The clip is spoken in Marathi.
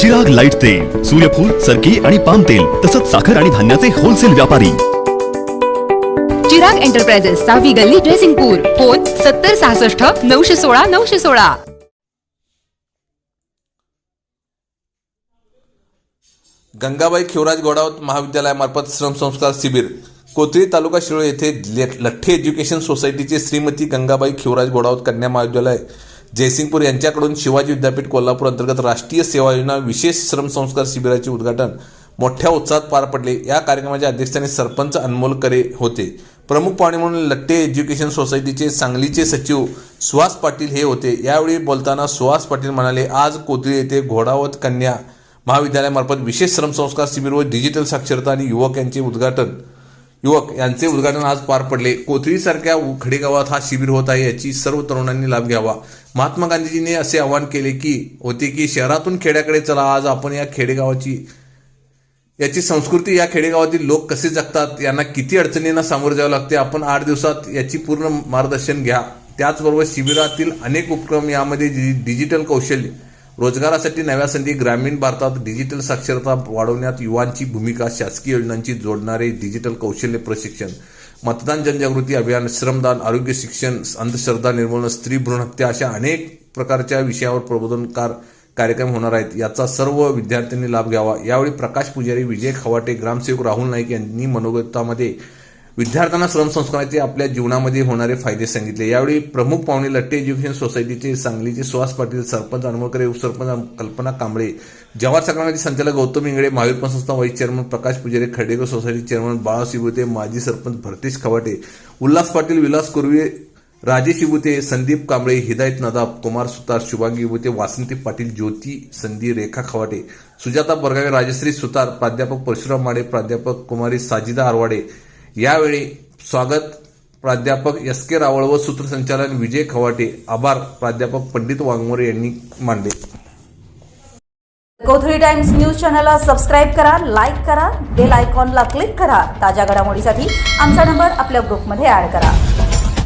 चिराग लाइट तेल सूर्यफूल सरकी आणि पाम तेल तसंच साखर आणि धान्याचे होलसेल व्यापारी. चिराग एंटरप्राइजेस सहावी गल्ली ड्रेसिंगपूर फोन सत्तर सहासष्ट नऊशे सोळा नऊशे सोळा. गंगाबाई खिवराज गोडावत महाविद्यालयामार्फत श्रमसंस्कार शिबिर कोथळी तालुका शिरोळ येथे लठ्ठे एज्युकेशन सोसायटीचे श्रीमती गंगाबाई खिवराज गोडावत कन्या महाविद्यालय जयसिंगपूर यांच्याकडून शिवाजी विद्यापीठ कोल्हापूर अंतर्गत राष्ट्रीय सेवा योजना विशेष श्रमसंस्कार शिबिराचे उद्घाटन मोठ्या उत्साहात पार पडले. या कार्यक्रमाच्या अध्यक्षस्थानी सरपंच अनमोल करे होते. प्रमुख पाहुणे म्हणून लट्टे एज्युकेशन सोसायटीचे सांगलीचे सचिव सुहास पाटील हे होते. यावेळी बोलताना सुहास पाटील म्हणाले आज कोथळी येथे घोडावत कन्या महाविद्यालयामार्फत विशेष श्रमसंस्कार शिबिर व डिजिटल साक्षरता आणि युवक यांचे उद्घाटन. युवक यांचे उद्घाटन आज पार पडले. कोथळीसारख्या खडेगावात हा शिबिर होत आहे याची सर्व तरुणांनी लाभ घ्यावा. महात्मा गांधीजींनी असे आवाहन केले की होते की शहरातून खेड्याकडे चला आज आपण या खेडेगावाची याची संस्कृती या खेडेगावातील लोक कसे जगतात यांना किती अडचणींना सामोरे जावं लागते आपण आठ दिवसात याची पूर्ण मार्गदर्शन घ्या. त्याचबरोबर शिबिरातील अनेक उपक्रम यामध्ये डिजिटल कौशल्य रोजगारासाठी नव्या संधी ग्रामीण भारतात डिजिटल साक्षरता वाढवण्यात युवांची भूमिका शासकीय योजनांची जोडणारे डिजिटल कौशल्य प्रशिक्षण मतदान जनजागृती अभियान श्रमदान आरोग्य शिक्षण अंधश्रद्धा निर्मूलन स्त्री भ्रूण हत्या अशा अनेक प्रकारच्या विषयावर प्रबोधनकार कार्यक्रम होणार आहेत. याचा सर्व विद्यार्थ्यांनी लाभ घ्यावा. यावेळी प्रकाश पुजारी विजय खवाटे ग्रामसेवक राहुल नाईक यांनी मनोगतामध्ये विद्यार्थ्यांना श्रमसंस्काराचे आपल्या जीवनामध्ये होणारे फायदे सांगितले. यावेळी प्रमुख पाहुणे लट्टे एज्युकेशन सोसायटीचे सांगलीचे सुहास पाटील सरपंच अनमोलकरे उपसरपंच कल्पना कांबळे जवाहर संघटनाचे संचालक गौतम इंगळे महावीर संस्था व्हाईस चेअरमन प्रकाश पुजारी खडेगर सोसायटी चेअरमन बाळा शिबुते माजी सरपंच भरतेश खवाटे उल्हास पाटील विलास कुर्वे राजेश शिबुते संदीप कांबळे हिदायत नदाब कुमार सुतार शुभांगी विभूते वासंती पाटील ज्योती संधी रेखा खवाटे सुजाता बरगावे राजश्री सुतार प्राध्यापक परशुराम माडे प्राध्यापक कुमारी साजिदा आरवाडे यावेळी स्वागत प्राध्यापक एस के रावळ व सूत्रसंचालन विजय खवाटे. आभार प्राध्यापक पंडित वाघमोरे यांनी मांडले कोथळी टाइम्स न्यूज चॅनलला सबस्क्राईब करा लाईक करा बेल आयकॉनला क्लिक करा. ताज्या घडामोडीसाठी आमचा नंबर आपल्या ग्रुपमध्ये ऍड करा.